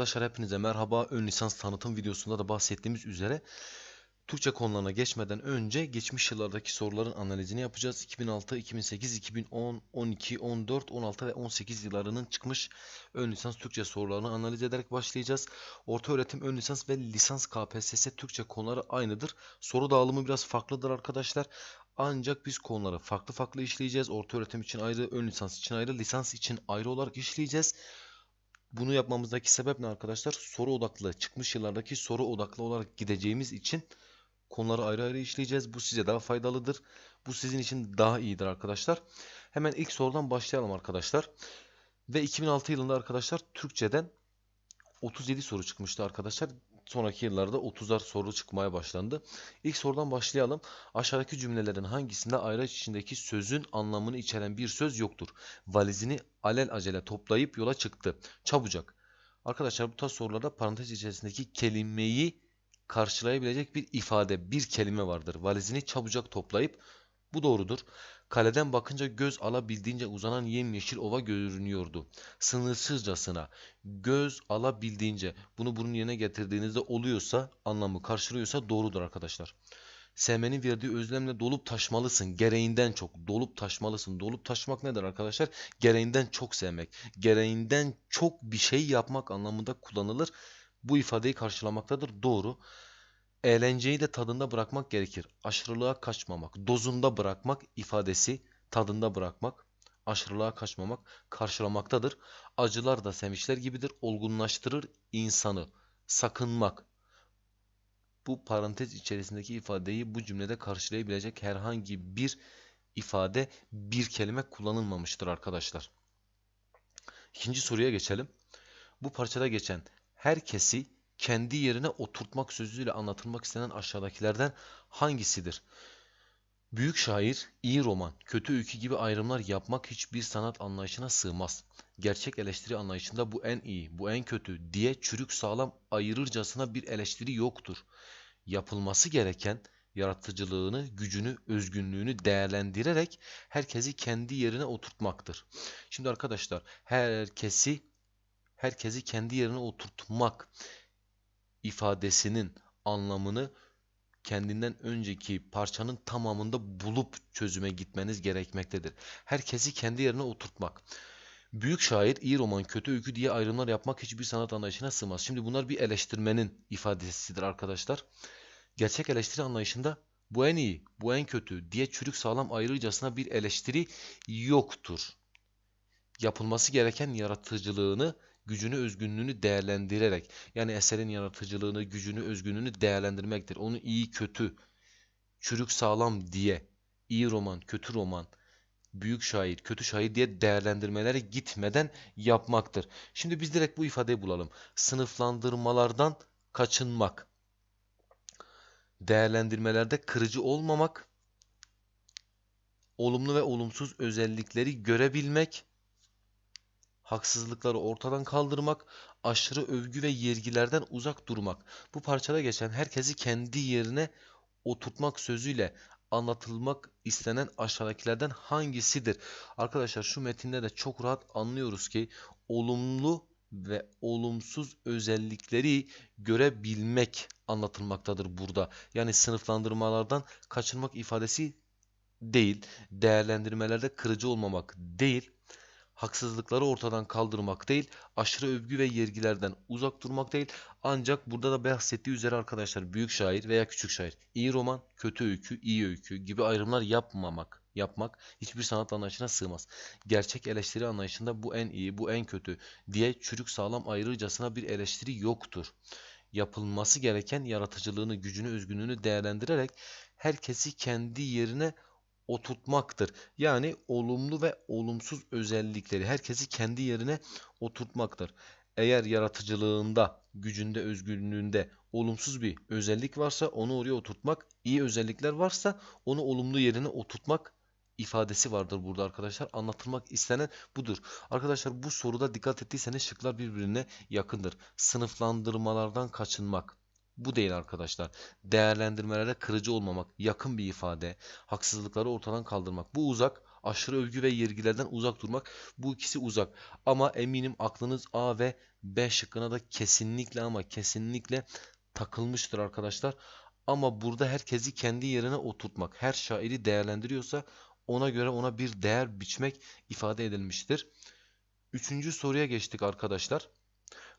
Arkadaşlar hepinize merhaba. Ön lisans tanıtım videosunda da bahsettiğimiz üzere Türkçe konularına geçmeden önce geçmiş yıllardaki soruların analizini yapacağız. 2006, 2008, 2010, 12, 14, 16 ve 18 yıllarının çıkmış ön lisans Türkçe sorularını analiz ederek başlayacağız. Orta öğretim ön lisans ve lisans KPSS Türkçe konuları aynıdır. Soru dağılımı biraz farklıdır arkadaşlar. Ancak biz konuları farklı farklı işleyeceğiz. Orta öğretim için ayrı, ön lisans için ayrı, lisans için ayrı olarak işleyeceğiz. Bunu yapmamızdaki sebep ne arkadaşlar? Soru odaklı, çıkmış yıllardaki soru odaklı olarak gideceğimiz için konuları ayrı ayrı işleyeceğiz. Bu size daha faydalıdır. Bu sizin için daha iyidir arkadaşlar. Hemen ilk sorudan başlayalım arkadaşlar. Ve 2006 yılında arkadaşlar Türkçeden 37 soru çıkmıştı arkadaşlar. Sonraki yıllarda 30'ar soru çıkmaya başlandı. İlk sorudan başlayalım. Aşağıdaki cümlelerin hangisinde ayraç içindeki sözün anlamını içeren bir söz yoktur? Valizini alel acele toplayıp yola çıktı. Çabucak. Arkadaşlar bu tarz sorularda parantez içerisindeki kelimeyi karşılayabilecek bir ifade, bir kelime vardır. Valizini çabucak toplayıp bu doğrudur. Kaleden bakınca göz alabildiğince uzanan yemyeşil ova görünüyordu. Sınırsızcasına göz alabildiğince bunu bunun yerine getirdiğinizde oluyorsa anlamı karşılıyorsa doğrudur arkadaşlar. Sevmenin verdiği özlemle dolup taşmalısın. Gereğinden çok. Dolup taşmalısın. Dolup taşmak nedir arkadaşlar? Gereğinden çok sevmek. Gereğinden çok bir şey yapmak anlamında kullanılır. Bu ifadeyi karşılamaktadır. Doğru. Eğlenceyi de tadında bırakmak gerekir. Aşırılığa kaçmamak, dozunda bırakmak ifadesi tadında bırakmak, aşırılığa kaçmamak karşılamaktadır. Acılar da sevinçler gibidir. Olgunlaştırır insanı. Sakınmak. Bu parantez içerisindeki ifadeyi bu cümlede karşılayabilecek herhangi bir ifade, bir kelime kullanılmamıştır arkadaşlar. İkinci soruya geçelim. Bu parçada geçen herkesi kendi yerine oturtmak sözüyle anlatılmak istenen aşağıdakilerden hangisidir? Büyük şair, iyi roman, kötü öykü gibi ayrımlar yapmak hiçbir sanat anlayışına sığmaz. Gerçek eleştiri anlayışında bu en iyi, bu en kötü diye çürük sağlam ayırırcasına bir eleştiri yoktur. Yapılması gereken yaratıcılığını, gücünü, özgünlüğünü değerlendirerek herkesi kendi yerine oturtmaktır. Şimdi arkadaşlar herkesi herkesi kendi yerine oturtmak ifadesinin anlamını kendinden önceki parçanın tamamında bulup çözüme gitmeniz gerekmektedir. Herkesi kendi yerine oturtmak. Büyük şair, iyi roman, kötü öykü diye ayrımlar yapmak hiçbir sanat anlayışına sığmaz. Şimdi bunlar bir eleştirmenin ifadesidir arkadaşlar. Gerçek eleştiri anlayışında bu en iyi, bu en kötü diye çürük sağlam ayrıcasına bir eleştiri yoktur. Yapılması gereken yaratıcılığını gücünü, özgünlüğünü değerlendirerek yani eserin yaratıcılığını, gücünü, özgünlüğünü değerlendirmektir. Onu iyi, kötü, çürük, sağlam diye iyi roman, kötü roman, büyük şair, kötü şair diye değerlendirmelere gitmeden yapmaktır. Şimdi biz direkt bu ifadeyi bulalım. Sınıflandırmalardan kaçınmak. Değerlendirmelerde kırıcı olmamak, olumlu ve olumsuz özellikleri görebilmek, haksızlıkları ortadan kaldırmak, aşırı övgü ve yergilerden uzak durmak. Bu parçada geçen herkesi kendi yerine oturtmak sözüyle anlatılmak istenen aşağıdakilerden hangisidir? Arkadaşlar şu metinde de çok rahat anlıyoruz ki olumlu ve olumsuz özellikleri görebilmek anlatılmaktadır burada. Yani sınıflandırmalardan kaçınmak ifadesi değil, değerlendirmelerde kırıcı olmamak değil, haksızlıkları ortadan kaldırmak değil, aşırı övgü ve yergilerden uzak durmak değil. Ancak burada da bahsettiği üzere arkadaşlar büyük şair veya küçük şair, iyi roman, kötü öykü, iyi öykü gibi ayrımlar yapmamak, yapmak hiçbir sanat anlayışına sığmaz. Gerçek eleştiri anlayışında bu en iyi, bu en kötü diye çürük sağlam ayrıcasına bir eleştiri yoktur. Yapılması gereken yaratıcılığını, gücünü, özgünlüğünü değerlendirerek herkesi kendi yerine oturtmaktır. Yani olumlu ve olumsuz özellikleri herkesi kendi yerine oturtmaktır. Eğer yaratıcılığında, gücünde, özgürlüğünde olumsuz bir özellik varsa onu oraya oturtmak, iyi özellikler varsa onu olumlu yerine oturtmak ifadesi vardır burada arkadaşlar. Anlatılmak istenen budur. Arkadaşlar bu soruda dikkat ettiyseniz şıklar birbirine yakındır. Sınıflandırmalardan kaçınmak. Bu değil arkadaşlar. Değerlendirmelere kırıcı olmamak, yakın bir ifade, haksızlıkları ortadan kaldırmak. Bu uzak Aşırı övgü ve yergilerden uzak durmak. Bu ikisi uzak. Ama eminim aklınız A ve B şıkkına da kesinlikle ama kesinlikle takılmıştır arkadaşlar. Ama burada herkesi kendi yerine oturtmak. Her şairi değerlendiriyorsa ona göre ona bir değer biçmek ifade edilmiştir. Üçüncü soruya geçtik arkadaşlar.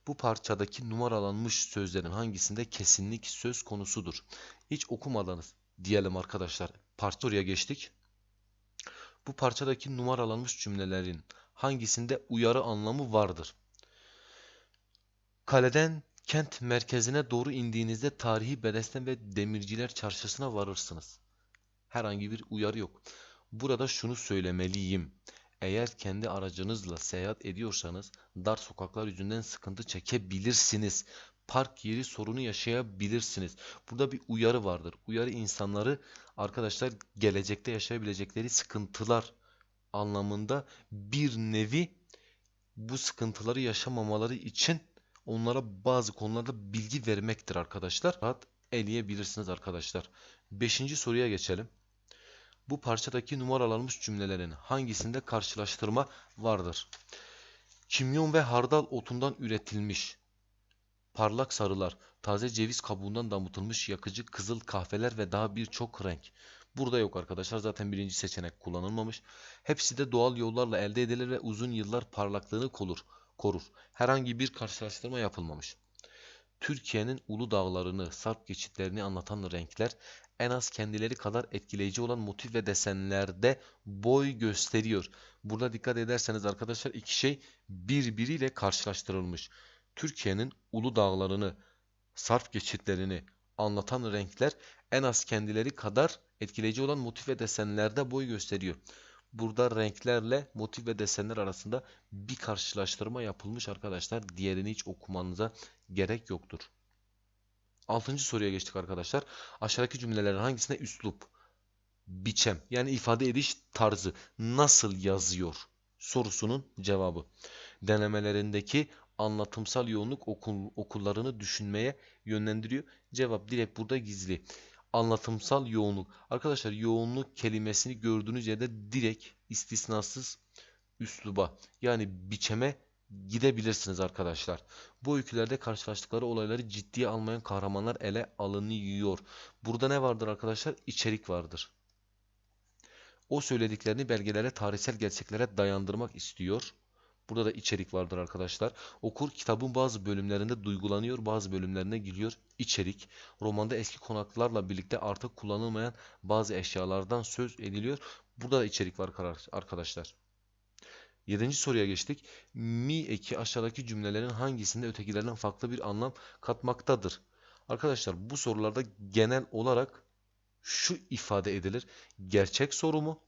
Bu parçadaki numaralanmış sözlerin hangisinde kesinlik söz konusudur? Hiç okumadınız diyelim arkadaşlar. Parça soruya geçtik. Bu parçadaki numaralanmış cümlelerin hangisinde uyarı anlamı vardır? Kaleden kent merkezine doğru indiğinizde tarihi Bedesten ve Demirciler Çarşısı'na varırsınız. Herhangi bir uyarı yok. Burada şunu söylemeliyim. Eğer kendi aracınızla seyahat ediyorsanız dar sokaklar yüzünden sıkıntı çekebilirsiniz. Park yeri sorunu yaşayabilirsiniz. Burada bir uyarı vardır. Uyarı insanları arkadaşlar gelecekte yaşayabilecekleri sıkıntılar anlamında bir nevi bu sıkıntıları yaşamamaları için onlara bazı konularda bilgi vermektir arkadaşlar. Rahat eleyebilirsiniz arkadaşlar. Beşinci soruya geçelim. Bu parçadaki numaralanmış cümlelerin hangisinde karşılaştırma vardır? Kimyon ve hardal otundan üretilmiş parlak sarılar, taze ceviz kabuğundan damıtılmış yakıcı kızıl kahveler ve daha birçok renk. Burada yok arkadaşlar. Zaten birinci seçenek kullanılmamış. Hepsi de doğal yollarla elde edilir ve uzun yıllar parlaklığını korur. korur. Herhangi bir karşılaştırma yapılmamış. Türkiye'nin ulu dağlarını, sarp geçitlerini anlatan renkler en az kendileri kadar etkileyici olan motif ve desenlerde boy gösteriyor. Burada dikkat ederseniz arkadaşlar iki şey birbiriyle karşılaştırılmış. Türkiye'nin ulu dağlarını, sarp geçitlerini anlatan renkler en az kendileri kadar etkileyici olan motif ve desenlerde boy gösteriyor. Burada renklerle motif ve desenler arasında bir karşılaştırma yapılmış arkadaşlar. Diğerini hiç okumanıza gerek yoktur. Altıncı soruya geçtik arkadaşlar. Aşağıdaki cümlelerin hangisine üslup, biçem yani ifade ediş tarzı nasıl yazıyor sorusunun cevabı. Denemelerindeki anlatımsal yoğunluk okul, okullarını düşünmeye yönlendiriyor. Cevap direkt burada gizli. Anlatımsal yoğunluk. Arkadaşlar yoğunluk kelimesini gördüğünüz yerde direkt istisnasız üsluba yani biçeme gidebilirsiniz arkadaşlar. Bu öykülerde karşılaştıkları olayları ciddiye almayan kahramanlar ele alınıyor. Burada ne vardır arkadaşlar? İçerik vardır. O söylediklerini belgelere, tarihsel gerçeklere dayandırmak istiyor. Burada da içerik vardır arkadaşlar. Okur kitabın bazı bölümlerinde duygulanıyor, bazı bölümlerine giriyor. İçerik. Romanda eski konaklarla birlikte artık kullanılmayan bazı eşyalardan söz ediliyor. Burada da içerik var arkadaşlar. Yedinci soruya geçtik. Mi eki aşağıdaki cümlelerin hangisinde ötekilerinden farklı bir anlam katmaktadır? Arkadaşlar bu sorularda genel olarak şu ifade edilir. Gerçek soru mu?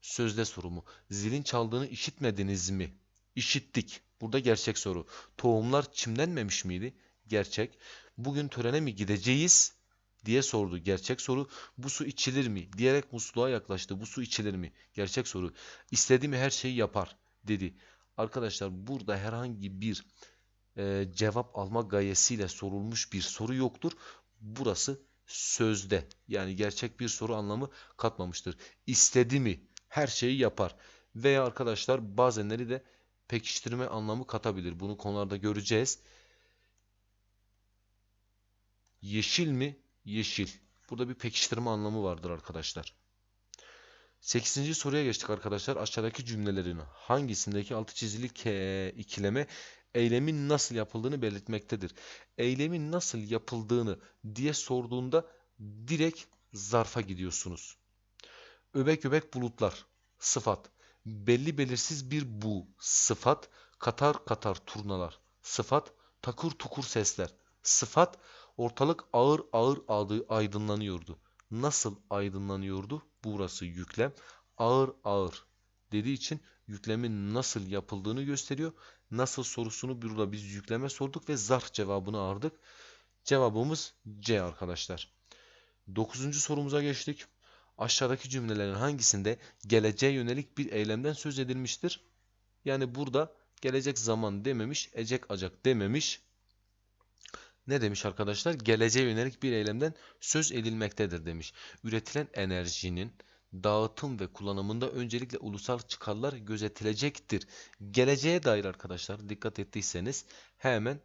Sözde soru mu? Zilin çaldığını işitmediniz mi? İşittik. Burada gerçek soru. Tohumlar çimlenmemiş miydi? Gerçek. Bugün törene mi gideceğiz? Diye sordu. Gerçek soru. Bu su içilir mi? Diyerek musluğa yaklaştı. Bu su içilir mi? Gerçek soru. İstediğimi her şeyi yapar dedi. Arkadaşlar burada herhangi bir e, cevap alma gayesiyle sorulmuş bir soru yoktur. Burası sözde yani gerçek bir soru anlamı katmamıştır. İstedi mi? Her şeyi yapar. Veya arkadaşlar bazenleri de pekiştirme anlamı katabilir. Bunu konularda göreceğiz. Yeşil mi? Yeşil. Burada bir pekiştirme anlamı vardır arkadaşlar. 8. soruya geçtik arkadaşlar. Aşağıdaki cümlelerin hangisindeki altı çizili ikileme eylemin nasıl yapıldığını belirtmektedir. Eylemin nasıl yapıldığını diye sorduğunda direkt zarfa gidiyorsunuz. Öbek öbek bulutlar sıfat. Belli belirsiz bir bu sıfat. Katar katar turnalar sıfat. Takır tukur sesler sıfat. Ortalık ağır ağır aydınlanıyordu. Nasıl aydınlanıyordu? Burası yüklem. Ağır ağır dediği için yüklemin nasıl yapıldığını gösteriyor. Nasıl sorusunu burada biz yükleme sorduk ve zarf cevabını aradık. Cevabımız C arkadaşlar. Dokuzuncu sorumuza geçtik. Aşağıdaki cümlelerin hangisinde geleceğe yönelik bir eylemden söz edilmiştir? Yani burada gelecek zaman dememiş, ecek acak dememiş. Ne demiş arkadaşlar? Geleceğe yönelik bir eylemden söz edilmektedir demiş. Üretilen enerjinin dağıtım ve kullanımında öncelikle ulusal çıkarlar gözetilecektir. Geleceğe dair arkadaşlar dikkat ettiyseniz hemen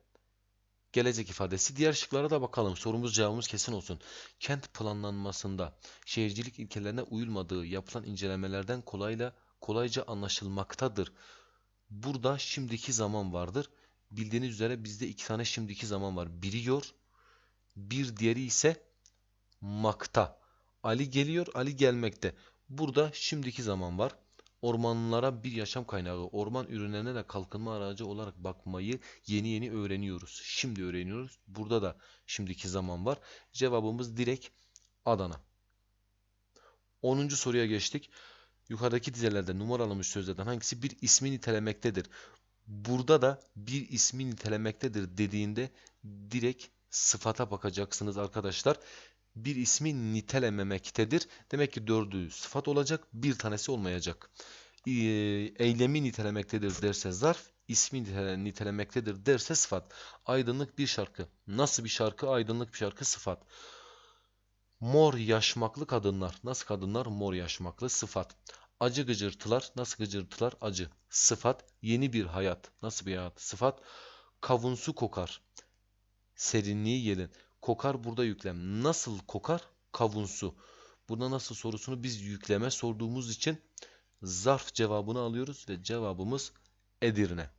gelecek ifadesi. Diğer şıklara da bakalım. Sorumuz cevabımız kesin olsun. Kent planlanmasında şehircilik ilkelerine uyulmadığı yapılan incelemelerden kolayla kolayca anlaşılmaktadır. Burada şimdiki zaman vardır. Bildiğiniz üzere bizde iki tane şimdiki zaman var. Biri yor, bir diğeri ise makta. Ali geliyor, Ali gelmekte. Burada şimdiki zaman var. Ormanlara bir yaşam kaynağı, orman ürünlerine de kalkınma aracı olarak bakmayı yeni yeni öğreniyoruz. Şimdi öğreniyoruz. Burada da şimdiki zaman var. Cevabımız direkt Adana. 10. soruya geçtik. Yukarıdaki dizelerde numaralanmış sözlerden hangisi bir ismi nitelemektedir? Burada da bir ismi nitelemektedir dediğinde direkt sıfata bakacaksınız arkadaşlar. Bir ismi nitelememektedir. Demek ki dördü sıfat olacak, bir tanesi olmayacak. Ee, Eylemi nitelemektedir derse zarf, ismi nitele- nitelemektedir derse sıfat. Aydınlık bir şarkı. Nasıl bir şarkı? Aydınlık bir şarkı sıfat. Mor yaşmaklı kadınlar. Nasıl kadınlar? Mor yaşmaklı sıfat. Acı gıcırtılar. Nasıl gıcırtılar? Acı. Sıfat. Yeni bir hayat. Nasıl bir hayat? Sıfat. Kavunsu kokar. Serinliği gelin. Kokar burada yüklem. Nasıl kokar? Kavunsu. Burada nasıl sorusunu biz yükleme sorduğumuz için zarf cevabını alıyoruz ve cevabımız Edirne.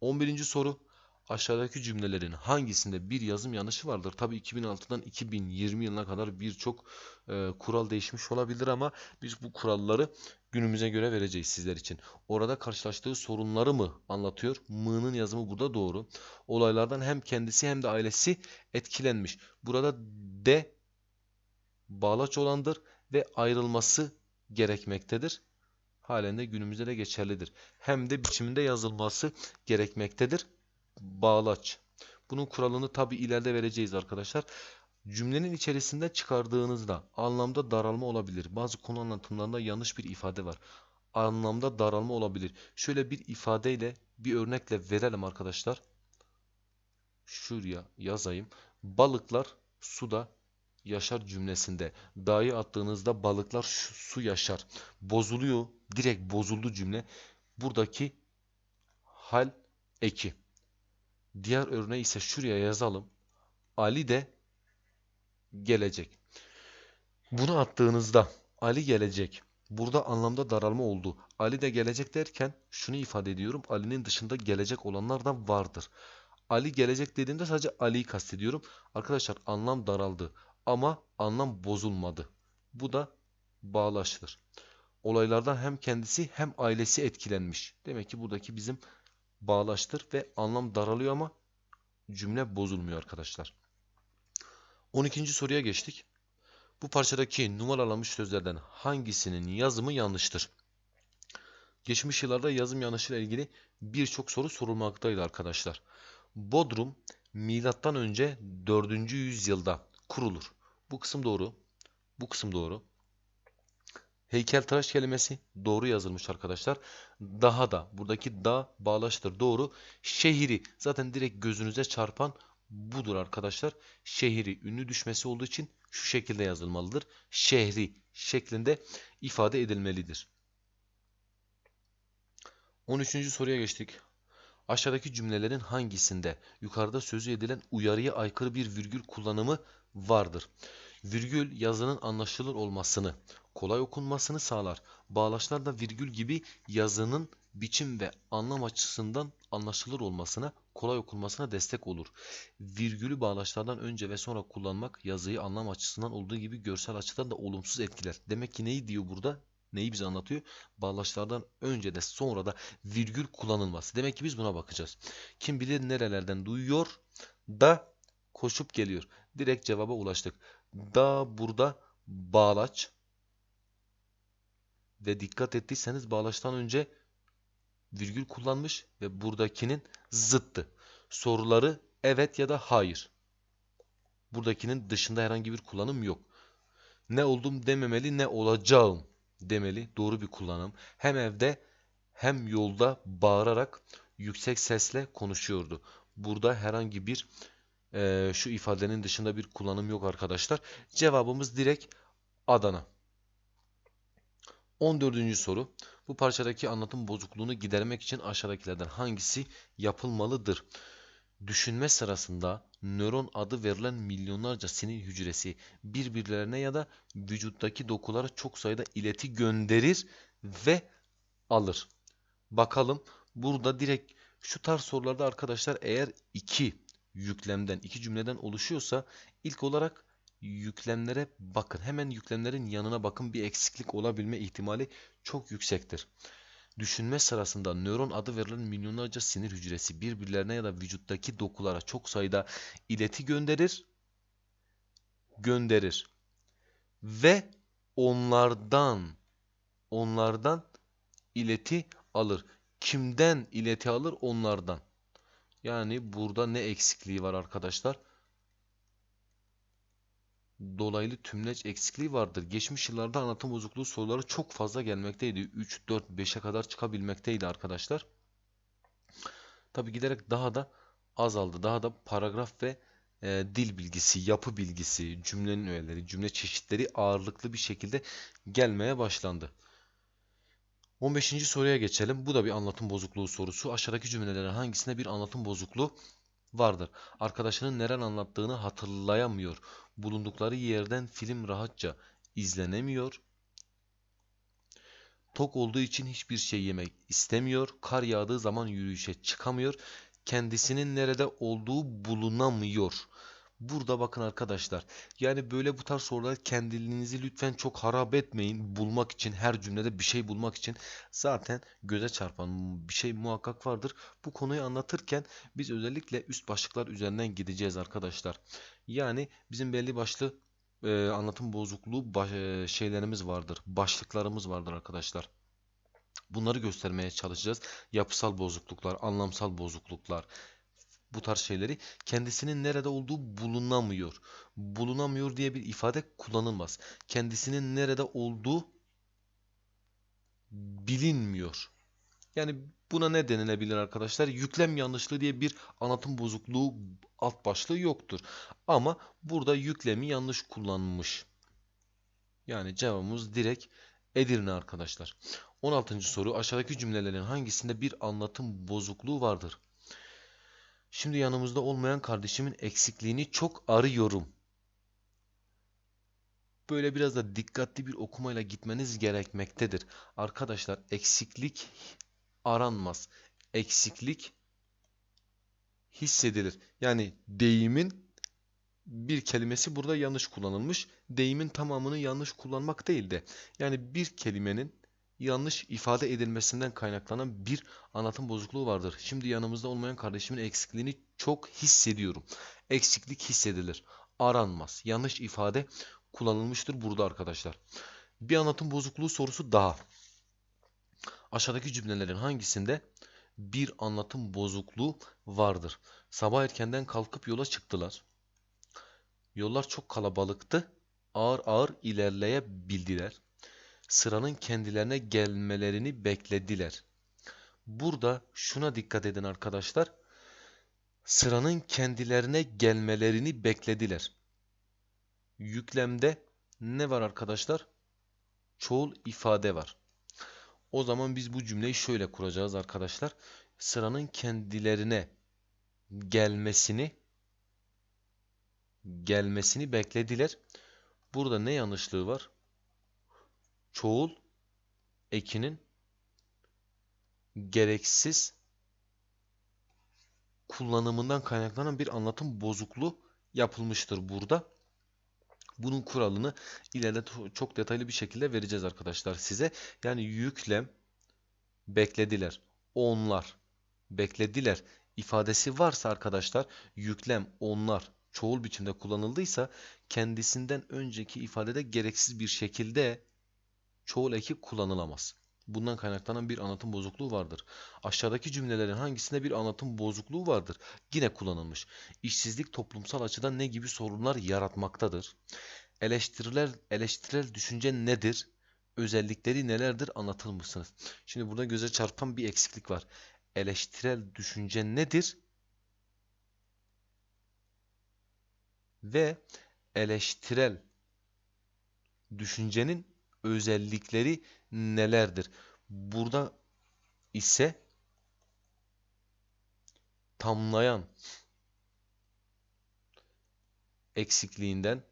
11. soru. Aşağıdaki cümlelerin hangisinde bir yazım yanlışı vardır? Tabii 2006'dan 2020 yılına kadar birçok e, kural değişmiş olabilir ama biz bu kuralları günümüze göre vereceğiz sizler için. Orada karşılaştığı sorunları mı anlatıyor? Mı'nın yazımı burada doğru. Olaylardan hem kendisi hem de ailesi etkilenmiş. Burada de bağlaç olandır ve ayrılması gerekmektedir. Halen de günümüzde de geçerlidir. Hem de biçiminde yazılması gerekmektedir. Bağlaç. Bunun kuralını tabi ileride vereceğiz arkadaşlar. Cümlenin içerisinde çıkardığınızda anlamda daralma olabilir. Bazı konu anlatımlarında yanlış bir ifade var. Anlamda daralma olabilir. Şöyle bir ifadeyle bir örnekle verelim arkadaşlar. Şuraya yazayım. Balıklar suda yaşar cümlesinde dağı attığınızda balıklar su yaşar. Bozuluyor. Direkt bozuldu cümle. Buradaki hal eki. Diğer örneği ise şuraya yazalım. Ali de gelecek. Bunu attığınızda Ali gelecek. Burada anlamda daralma oldu. Ali de gelecek derken şunu ifade ediyorum. Ali'nin dışında gelecek olanlar da vardır. Ali gelecek dediğimde sadece Ali'yi kastediyorum. Arkadaşlar anlam daraldı ama anlam bozulmadı. Bu da bağlaştır. Olaylardan hem kendisi hem ailesi etkilenmiş. Demek ki buradaki bizim bağlaştır ve anlam daralıyor ama cümle bozulmuyor arkadaşlar. 12. soruya geçtik. Bu parçadaki numaralanmış sözlerden hangisinin yazımı yanlıştır? Geçmiş yıllarda yazım yanlışıyla ilgili birçok soru sorulmaktaydı arkadaşlar. Bodrum milattan önce 4. yüzyılda kurulur. Bu kısım doğru. Bu kısım doğru. Heykeltıraş kelimesi doğru yazılmış arkadaşlar. Daha da buradaki da bağlaştır doğru. Şehri zaten direkt gözünüze çarpan budur arkadaşlar. Şehri ünlü düşmesi olduğu için şu şekilde yazılmalıdır. Şehri şeklinde ifade edilmelidir. 13. soruya geçtik. Aşağıdaki cümlelerin hangisinde yukarıda sözü edilen uyarıya aykırı bir virgül kullanımı vardır? Virgül yazının anlaşılır olmasını, kolay okunmasını sağlar. Bağlaçlar da virgül gibi yazının biçim ve anlam açısından anlaşılır olmasına, kolay okunmasına destek olur. Virgülü bağlaçlardan önce ve sonra kullanmak yazıyı anlam açısından olduğu gibi görsel açıdan da olumsuz etkiler. Demek ki neyi diyor burada? Neyi bize anlatıyor? Bağlaçlardan önce de sonra da virgül kullanılması. Demek ki biz buna bakacağız. Kim bilir nerelerden duyuyor da koşup geliyor. Direkt cevaba ulaştık. Da burada bağlaç ve dikkat ettiyseniz bağlaçtan önce virgül kullanmış ve buradakinin zıttı. Soruları evet ya da hayır. Buradakinin dışında herhangi bir kullanım yok. Ne oldum dememeli ne olacağım demeli. Doğru bir kullanım. Hem evde hem yolda bağırarak yüksek sesle konuşuyordu. Burada herhangi bir eee, şu ifadenin dışında bir kullanım yok arkadaşlar. Cevabımız direkt Adana. 14. soru. Bu parçadaki anlatım bozukluğunu gidermek için aşağıdakilerden hangisi yapılmalıdır? Düşünme sırasında nöron adı verilen milyonlarca sinir hücresi birbirlerine ya da vücuttaki dokulara çok sayıda ileti gönderir ve alır. Bakalım burada direkt şu tarz sorularda arkadaşlar eğer iki yüklemden, iki cümleden oluşuyorsa ilk olarak yüklemlere bakın. Hemen yüklemlerin yanına bakın bir eksiklik olabilme ihtimali çok yüksektir. Düşünme sırasında nöron adı verilen milyonlarca sinir hücresi birbirlerine ya da vücuttaki dokulara çok sayıda ileti gönderir, gönderir ve onlardan onlardan ileti alır. Kimden ileti alır? Onlardan. Yani burada ne eksikliği var arkadaşlar? Dolaylı tümleç eksikliği vardır. Geçmiş yıllarda anlatım bozukluğu soruları çok fazla gelmekteydi. 3, 4, 5'e kadar çıkabilmekteydi arkadaşlar. Tabi giderek daha da azaldı. Daha da paragraf ve e, dil bilgisi, yapı bilgisi, cümlenin öğeleri, cümle çeşitleri ağırlıklı bir şekilde gelmeye başlandı. 15. soruya geçelim. Bu da bir anlatım bozukluğu sorusu. Aşağıdaki cümlelerin hangisinde bir anlatım bozukluğu vardır? Arkadaşının neler anlattığını hatırlayamıyor. Bulundukları yerden film rahatça izlenemiyor. Tok olduğu için hiçbir şey yemek istemiyor. Kar yağdığı zaman yürüyüşe çıkamıyor. Kendisinin nerede olduğu bulunamıyor. Burada bakın arkadaşlar. Yani böyle bu tarz sorular kendinizi lütfen çok harap etmeyin. Bulmak için her cümlede bir şey bulmak için zaten göze çarpan bir şey muhakkak vardır. Bu konuyu anlatırken biz özellikle üst başlıklar üzerinden gideceğiz arkadaşlar. Yani bizim belli başlı e, anlatım bozukluğu baş, e, şeylerimiz vardır. Başlıklarımız vardır arkadaşlar. Bunları göstermeye çalışacağız. Yapısal bozukluklar, anlamsal bozukluklar, bu tarz şeyleri kendisinin nerede olduğu bulunamıyor. Bulunamıyor diye bir ifade kullanılmaz. Kendisinin nerede olduğu bilinmiyor. Yani buna ne denilebilir arkadaşlar? Yüklem yanlışlığı diye bir anlatım bozukluğu alt başlığı yoktur. Ama burada yüklemi yanlış kullanmış. Yani cevabımız direkt Edirne arkadaşlar. 16. soru aşağıdaki cümlelerin hangisinde bir anlatım bozukluğu vardır? Şimdi yanımızda olmayan kardeşimin eksikliğini çok arıyorum. Böyle biraz da dikkatli bir okumayla gitmeniz gerekmektedir. Arkadaşlar eksiklik aranmaz. Eksiklik hissedilir. Yani deyimin bir kelimesi burada yanlış kullanılmış. Deyimin tamamını yanlış kullanmak değil de yani bir kelimenin yanlış ifade edilmesinden kaynaklanan bir anlatım bozukluğu vardır. Şimdi yanımızda olmayan kardeşimin eksikliğini çok hissediyorum. Eksiklik hissedilir. Aranmaz. Yanlış ifade kullanılmıştır burada arkadaşlar. Bir anlatım bozukluğu sorusu daha. Aşağıdaki cümlelerin hangisinde bir anlatım bozukluğu vardır? Sabah erkenden kalkıp yola çıktılar. Yollar çok kalabalıktı. Ağır ağır ilerleyebildiler sıranın kendilerine gelmelerini beklediler. Burada şuna dikkat edin arkadaşlar. Sıranın kendilerine gelmelerini beklediler. Yüklemde ne var arkadaşlar? Çoğul ifade var. O zaman biz bu cümleyi şöyle kuracağız arkadaşlar. Sıranın kendilerine gelmesini gelmesini beklediler. Burada ne yanlışlığı var? Çoğul ekinin gereksiz kullanımından kaynaklanan bir anlatım bozukluğu yapılmıştır burada. Bunun kuralını ileride çok detaylı bir şekilde vereceğiz arkadaşlar size. Yani yüklem beklediler. Onlar beklediler ifadesi varsa arkadaşlar yüklem onlar çoğul biçimde kullanıldıysa kendisinden önceki ifadede gereksiz bir şekilde çoğul eki kullanılamaz. Bundan kaynaklanan bir anlatım bozukluğu vardır. Aşağıdaki cümlelerin hangisinde bir anlatım bozukluğu vardır? Yine kullanılmış. İşsizlik toplumsal açıdan ne gibi sorunlar yaratmaktadır? Eleştiriler, eleştirel düşünce nedir? Özellikleri nelerdir anlatılmışsınız. Şimdi burada göze çarpan bir eksiklik var. Eleştirel düşünce nedir? Ve eleştirel düşüncenin özellikleri nelerdir? Burada ise tamlayan eksikliğinden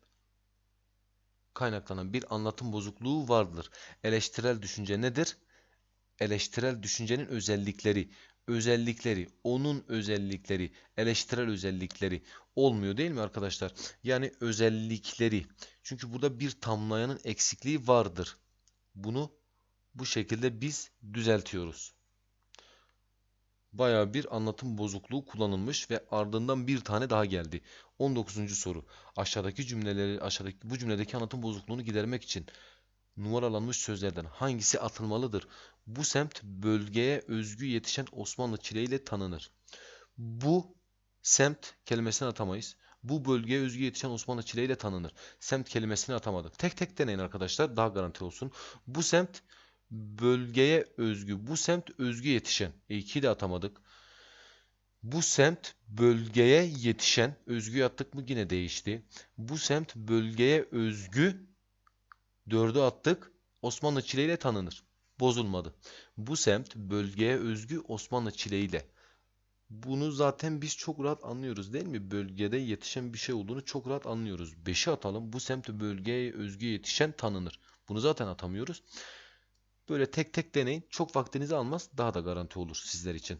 kaynaklanan bir anlatım bozukluğu vardır. Eleştirel düşünce nedir? Eleştirel düşüncenin özellikleri, özellikleri, onun özellikleri, eleştirel özellikleri olmuyor değil mi arkadaşlar? Yani özellikleri. Çünkü burada bir tamlayanın eksikliği vardır. Bunu bu şekilde biz düzeltiyoruz. Baya bir anlatım bozukluğu kullanılmış ve ardından bir tane daha geldi. 19. soru. Aşağıdaki cümleleri aşağıdaki bu cümledeki anlatım bozukluğunu gidermek için numaralanmış sözlerden hangisi atılmalıdır? Bu semt bölgeye özgü yetişen Osmanlı çileğiyle tanınır. Bu semt kelimesini atamayız. Bu bölgeye özgü yetişen Osmanlı çileğiyle tanınır. Semt kelimesini atamadık. Tek tek deneyin arkadaşlar daha garanti olsun. Bu semt bölgeye özgü. Bu semt özgü yetişen. E 2'yi de atamadık. Bu semt bölgeye yetişen. Özgü attık mı yine değişti. Bu semt bölgeye özgü. 4'ü attık. Osmanlı çileğiyle tanınır. Bozulmadı. Bu semt bölgeye özgü Osmanlı çileğiyle. Bunu zaten biz çok rahat anlıyoruz değil mi? Bölgede yetişen bir şey olduğunu çok rahat anlıyoruz. 5'i atalım. Bu semt bölgeye özgü yetişen tanınır. Bunu zaten atamıyoruz. Böyle tek tek deneyin. Çok vaktinizi almaz. Daha da garanti olur sizler için.